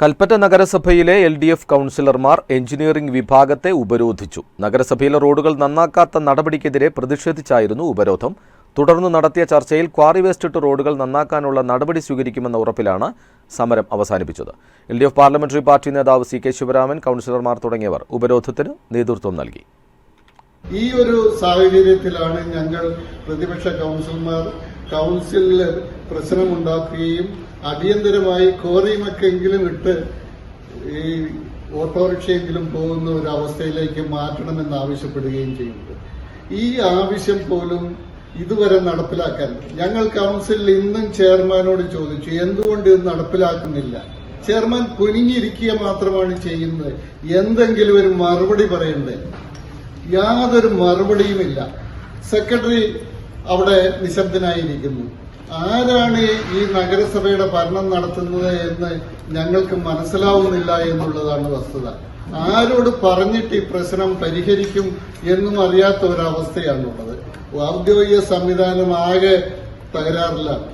കൽപ്പറ്റ നഗരസഭയിലെ L D F കൗൺസിലർമാർ engineering വിഭാഗത്തെ ഉപരോധിച്ചു. നഗരസഭയിലെ റോഡുകൾ നന്നാക്കാത്ത നടപടിക്കെതിരെ പ്രതിഷേധിച്ചായിരുന്നു ഉപരോധം. തുടർന്ന് നടത്തിയ ചർച്ചയിൽ ക്വാറി വേസ്റ്റിട്ട് റോഡുകൾ നന്നാക്കാനുള്ള നടപടി സ്വീകരിക്കുമെന്ന ഉറപ്പിലാണ് സമരം അവസാനിപ്പിച്ചത്. L D F parliamentary party നേതാവ് സി കെ ശിവരാമൻ കൗൺസിലർമാർ തുടങ്ങിയവർ ഉപരോധത്തിന് നേതൃത്വം നൽകി. ഈ ഒരു സാഹചര്യത്തിലാണ് ഞങ്ങൾ പ്രതിപക്ഷ കൗൺസിലർമാർ കൗൺസിലിൽ പ്രശ്നമുണ്ടാക്കുകയും അടിയന്തരമായി കോറിയുമൊക്കെങ്കിലും ഇട്ട് ഈ ഓട്ടോറിക്ഷയെങ്കിലും പോകുന്ന ഒരു അവസ്ഥയിലേക്ക് മാറ്റണമെന്ന് ആവശ്യപ്പെടുകയും ചെയ്യുന്നത് ഈ ആവശ്യം പോലും ഇതുവരെ നടപ്പിലാക്കാൻ ഞങ്ങൾ കൗൺസിലിൽ ഇന്നും ചെയർമാനോട് ചോദിച്ചു എന്തുകൊണ്ട് ഇത് നടപ്പിലാക്കുന്നില്ല? ചെയർമാൻ കുനിഞ്ഞിരിക്കുക മാത്രമാണ് ചെയ്യുന്നത്. എന്തെങ്കിലും ഒരു മറുപടി പറയണ്ടേ? യാതൊരു മറുപടിയുമില്ല. സെക്രട്ടറി അവിടെ നിശബ്ദനായിരിക്കുന്നു. ആരാണ് ഈ നഗരസഭയുടെ ഭരണം നടത്തുന്നത് എന്ന് ഞങ്ങൾക്ക് മനസ്സിലാവുന്നില്ല എന്നുള്ളതാണ് വസ്തുത. ആരോട് പറഞ്ഞിട്ട് ഈ പ്രശ്നം പരിഹരിക്കും എന്നും അറിയാത്ത ഒരവസ്ഥയാണുള്ളത്. ഔദ്യോഗിക സംവിധാനം ആകെ തകരാറിലാണ്.